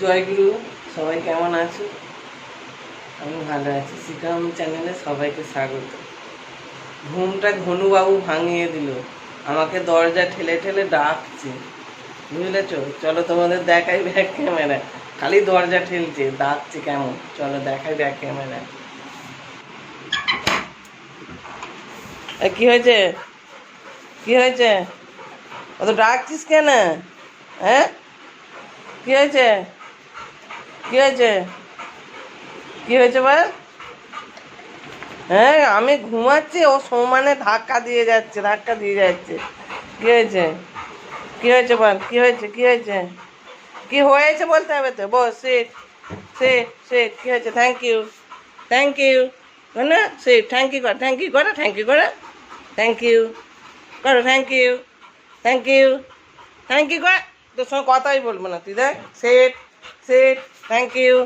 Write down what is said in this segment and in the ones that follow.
জয়গুরু সবাই কেমন আছো? আমি ভালো আছি। শ্রীরাম চ্যানেলে সবাইকে স্বাগত। ঘুমটা ঘনুবাবু ভাঙিয়ে দিল। আমাকে দরজা ঠেলে ঠেলে ডাকছে। বুঝলেছ? চলো তোমাদের দেখাই ব্যাক ক্যামেরা খালি দরজা ঠেলছে, ডাকছে কেমন? চলো দেখাই ব্যাক ক্যামেরা কি হয়েছে? কি হয়েছে? অত ডাকছিস কেন? হ্যাঁ? কি হয়েছে? কি হয়েছে? কি হয়েছে বল? হ্যাঁ আমি ঘুমাচ্ছি, ও সমানে ধাক্কা দিয়ে যাচ্ছে, ধাক্কা দিয়ে যাচ্ছে। কি হয়েছে? কি হয়েছে বল? কি হয়েছে? কি হয়েছে? কি হয়েছে বলতে হবে তো? বস সিট সিট সিট কি হয়েছে? থ্যাংক ইউ থ্যাংক ইউ না সিট থ্যাংক ইউ কর থ্যাংক ইউ করো থ্যাংক ইউ করো। থ্যাংক ইউ করো thank you thank you thank you কর। তোর সঙ্গে কথাই বলব না, তুই দেখ set set thank you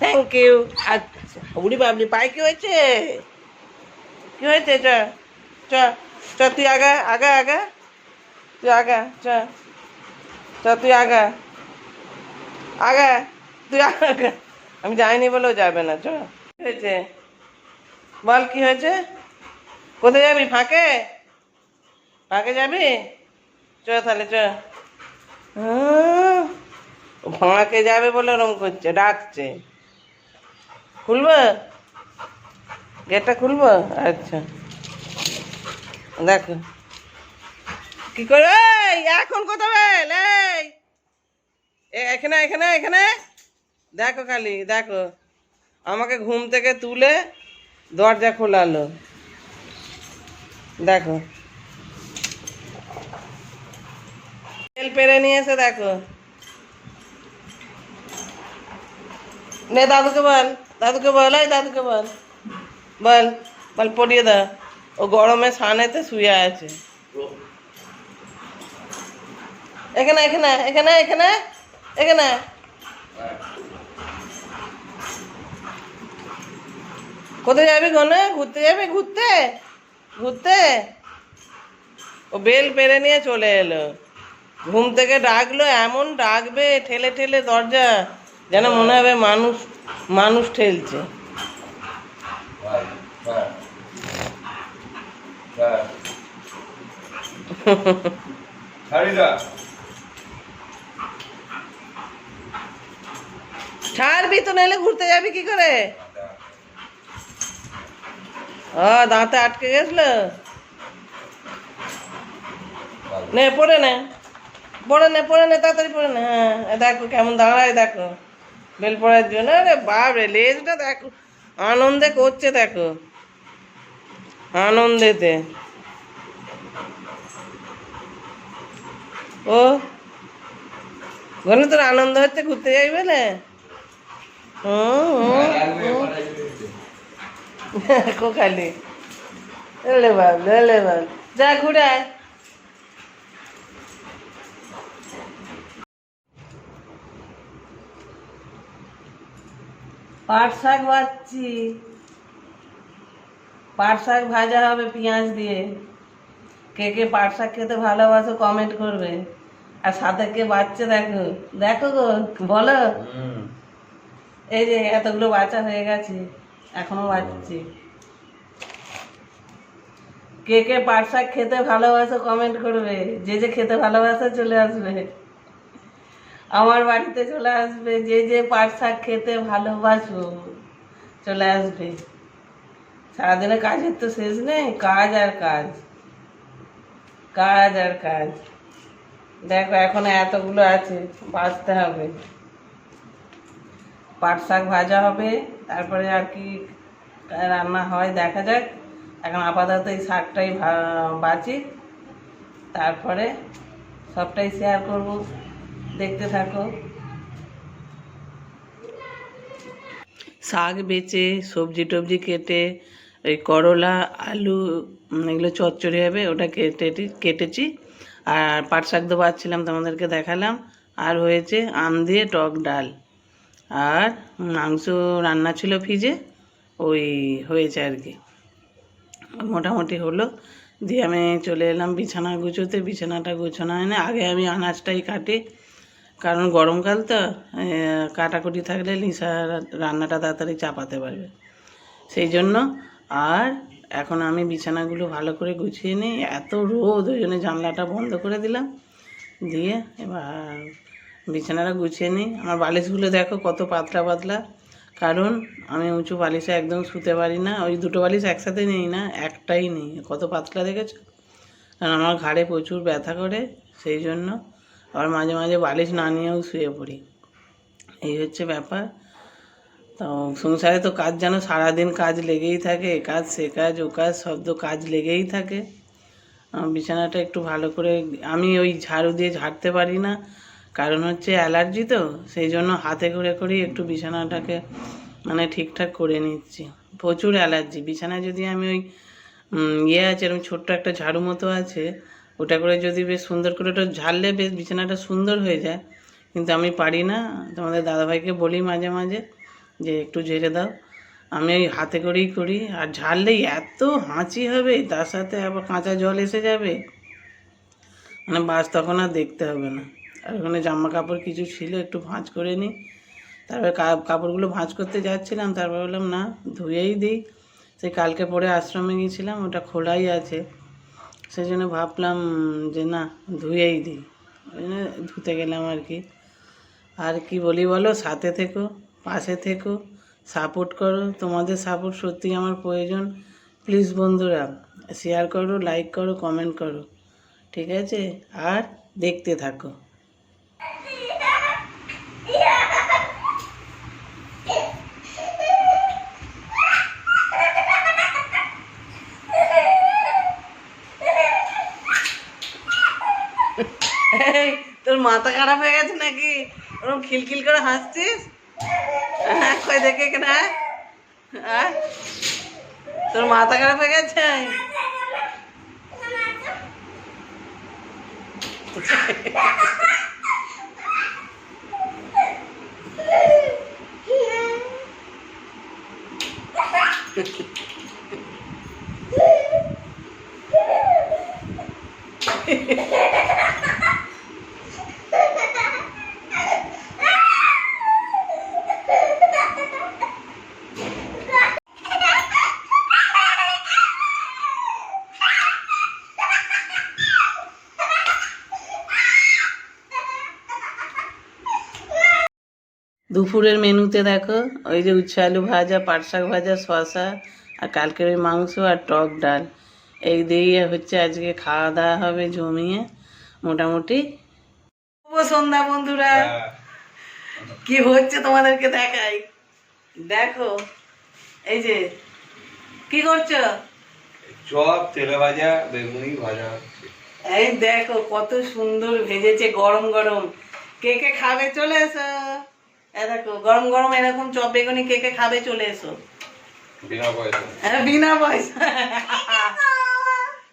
thank you আচ্ছা উড়ি বাবলি পায়ে কি হয়েছে? কি হয়েছে? চ চ চ তুই আগা আগা আগা। তুই আগা চ চ তুই আগা। আগা তুই আগা। আমি যাইনি বলেও যাবে না চ। কি হয়েছে? বল কি হয়েছে? কোথায় যাবি? ফাঁকে? ফাঁকে যাবি? চ তাহলে চ। হুম, ফাঁকে যাবে বলে ওরম করছে, ডাকছে। খুলবো? গেটটা খুলবো? আচ্ছা। দেখো। কি করে? এখন বেল, এই। এখানে এখানে এখানে। দেখো খালি, দেখো। আমাকে ঘুম থেকে তুলে দরজা খোলালো। দেখো। তেল পেরে নিয়ে এসে দেখো। নে দাদুকে বল দাদুকে বল, এই দাদুকে বল। বল বল পড়িয়ে দাও ও গরমে সানেতে শুয়ে আছে। এখানে এখানে এখানে এখানে এখানে। কোথায় যাবি গনে? ঘুরতে যাবি? ঘুরতে? ঘুরতে? ও বেল পেরে নিয়ে চলে এলো। ঘুম থেকে ডাকলো, এমন ডাকবে, ঠেলে ঠেলে দরজা। যেন মনে হবে মানুষ মানুষ ঠেলছে। ছাড়বি তো নাহলে ঘুরতে যাবি কি করে? ও দাঁতে আটকে গেছিল। নে পড়ে নে। পড়ে নে পড়ে নে তাড়াতাড়ি পড়ে নে। হ্যাঁ দেখো কেমন দাঁড়ায় দেখো। বেল পড়ার জন্য, আরে বাপ রে লেজটা দেখো, আনন্দে করছে দেখো, আনন্দেতে। ও ঘরে তোর আনন্দ হচ্ছে ঘুরতে হুম। দেখো খালি এলে বাল এলে বাল যা, ঘুরে পাট শাক ভাজছি। পাট শাক ভাজা হবে পেঁয়াজ দিয়ে। কে কে পাট শাক খেতে ভালোবাসো কমেন্ট করবে। আর সাথে কে বাচ্চা দেখো দেখো গো বলো। এই যে এতগুলো বাচ্চা হয়ে গেছে এখনও বাচ্চি কে কে পাট শাক খেতে ভালোবাসো কমেন্ট করবে। যে যে খেতে ভালোবাসে চলে আসবে। আমার বাড়িতে চলে আসবে, যে যে পাট শাক খেতে ভালোবাসো চলে আসবে। সারাদিনে কাজের তো শেষ নেই, কাজ আর কাজ। কাজ আর কাজ। দেখো, এখন এতগুলো আছে, বাঁচতে হবে। পাট শাক ভাজা হবে, তারপরে আর কি রান্না হয় দেখা যাক। এখন আপাতত এই শাকটাই বাঁচি, তারপরে সবটাই শেয়ার করব। দেখতে থাকো। শাক বেচে, সবজি টবজি কেটে ওই করলা, আলু এগুলো চচ্চড়ি হবে, ওটা কেটে, কেটেছি। আর পাট শাক তো পাচ্ছিলাম তোমাদেরকে দেখালাম। আর হয়েছে আম দিয়ে টক ডাল। আর মাংস রান্না ছিল ফ্রিজে, ওই হয়েছে আর কি। মোটামুটি হলো। দিয়ে আমি চলে এলাম বিছানা গুছোতে, বিছানাটা গুছানো হয় না আগে আমি আনাজটাই কাটি কারণ গরমকাল তো কাটাকুটি থাকলে লিসা রান্নাটা তাড়াতাড়ি চাপাতে পারবে। সেই জন্য আর এখন আমি বিছানাগুলো ভালো করে গুছিয়ে নিই এত রোদ, ওই জন্য জানলাটা বন্ধ করে দিলাম। দিয়ে এবার বিছানাটা গুছিয়ে নিই। আমার বালিশগুলো দেখো কত পাতলা পাতলা। কারণ আমি উঁচু বালিশে একদম শুতে পারি না, ওই দুটো বালিশ একসাথে নেই না, একটাই নেই। কত পাতলা দেখেছ? কারণ আমার ঘাড়ে প্রচুর ব্যথা করে, সেই জন্য আবার মাঝে মাঝে বালিশ না নিয়েও শুয়ে পড়ি। এই হচ্ছে ব্যাপার। তো সংসারে তো কাজ যেন সারাদিন কাজ লেগেই থাকে, এ কাজ, সে কাজ, ও কাজ, সব তো কাজ লেগেই থাকে। বিছানাটা একটু ভালো করে, আমি ওই ঝাড়ু দিয়ে ঝাড়তে পারি না। কারণ হচ্ছে অ্যালার্জি তো, সেই জন্য হাতে করে করেই একটু বিছানাটাকে মানে ঠিকঠাক করে নিচ্ছি। প্রচুর অ্যালার্জি। বিছানায় যদি আমি ওই ইয়ে আছে, এরকম ছোট্ট একটা ঝাড়ু মতো আছে ওটা করে যদি বেশ সুন্দর করে ওটা ঝাড়লে বেশ বিছানাটা সুন্দর হয়ে যায়। কিন্তু আমি পারি না। তোমাদের দাদাভাইকে বলি মাঝে মাঝে যে একটু ঝেড়ে দাও। আমি ওই হাতে করেই করি। আর ঝাড়লেই এত হাঁচি হবে, তার সাথে আবার কাঁচা জল এসে যাবে। মানে বাস তখন আর দেখতে হবে না। আর ওখানে জামা কাপড় কিছু ছিল, একটু ভাঁজ করে নিই তারপরে কাপড়গুলো ভাঁজ করতে যাচ্ছিলাম। তারপর বললাম, না, ধুয়েই দিই। সেই কালকে পরে আশ্রমে গিয়েছিলাম, ওটা খোলাই আছে। সেই জন্য ভাবলাম যে না, ধুয়েই দিই। ওই জন্য ধুতে গেলাম আর কি। আর কি বলি বলো, সাথে থেকো, পাশে থেকো সাপোর্ট করো। তোমাদের সাপোর্ট সত্যি আমার প্রয়োজন। প্লিজ বন্ধুরা শেয়ার করো লাইক করো কমেন্ট করো। ঠিক আছে? আর দেখতে থাকো। এই তোর মাথা খারাপ হয়ে গেছে নাকি? ওরকম খিলখিল করে হাসছিস? হ্যাঁ, কই দেখে কেন হ্যাঁ? তোর মাথা খারাপ হয়ে গেছে? দুপুরের মেনুতে দেখো ওই যে উচ্ছে আলু ভাজা পাট শাক ভাজা শশা আর কালকের ওই মাংস আর টক ডাল। এই দিয়ে হচ্ছে আজকে খাওয়া দাওয়া হবে জমিয়ে মোটামুটি। শুভ সন্ধ্যা বন্ধুরা। কি হচ্ছে তোমাদেরকে দেখাই? দেখো এই যে কি করছ? চপ তেলে ভাজা বেগুনি ভাজা। এই দেখো কত সুন্দর ভেজেছে গরম গরম। কে কে খাবে চলে এসো। দেখো গরম গরম এরকম চপ বেগুনি কে কে খাবে চলে এসো। বিনা পয়সা। হ্যাঁ, বিনা পয়সা।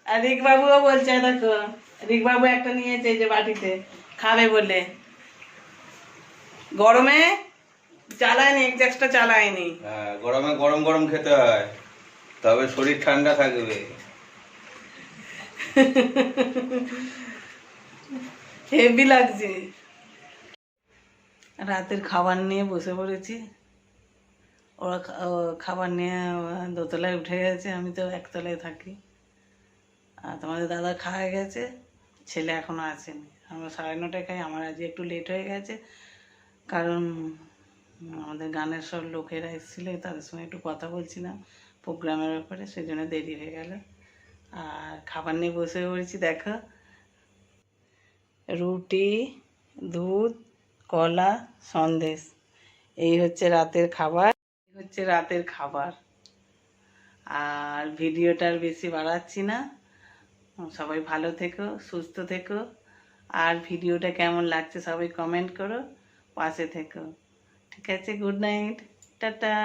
আর রিক বাবুও বলছে দেখো রিক বাবু একটা নিয়েছে যে বাটিতে খাবে বলে। গরমে চালায়নি এক্সাক্টটা চালায়নি। হ্যাঁ, গরমে গরম গরম খেতে হয় তবে শরীর ঠান্ডা থাকবে। হেভি লাগছে। রাতের খাবার নিয়ে বসে পড়েছি। ওরা খাবার নিয়ে দোতলায় উঠে গেছে, আমি তো একতলায় থাকি। আর তোমাদের দাদা খাওয়া গেছে, ছেলে এখনও আসেনি। আমরা সাড়ে নটায় খাই, আমার আজকে একটু লেট হয়ে গেছে। কারণ, আমাদের গানের সব লোকেরা এসেছিল, তাদের সঙ্গে একটু কথা বলছিলাম প্রোগ্রামের ব্যাপারে সেই জন্য দেরি হয়ে গেল। আর খাবার নিয়ে বসে পড়েছি, দেখো। রুটি, দুধ কলা সন্দেশ। এই হচ্ছে রাতের খাবার, এই হচ্ছে রাতের খাবার। আর ভিডিওটার বেশি বাড়াচ্ছি না। সবাই ভালো থেকো, সুস্থ থেকো। আর ভিডিওটা কেমন লাগছে সবাই কমেন্ট করো, পাশে থেকো। ঠিক আছে গুড নাইট টাটা।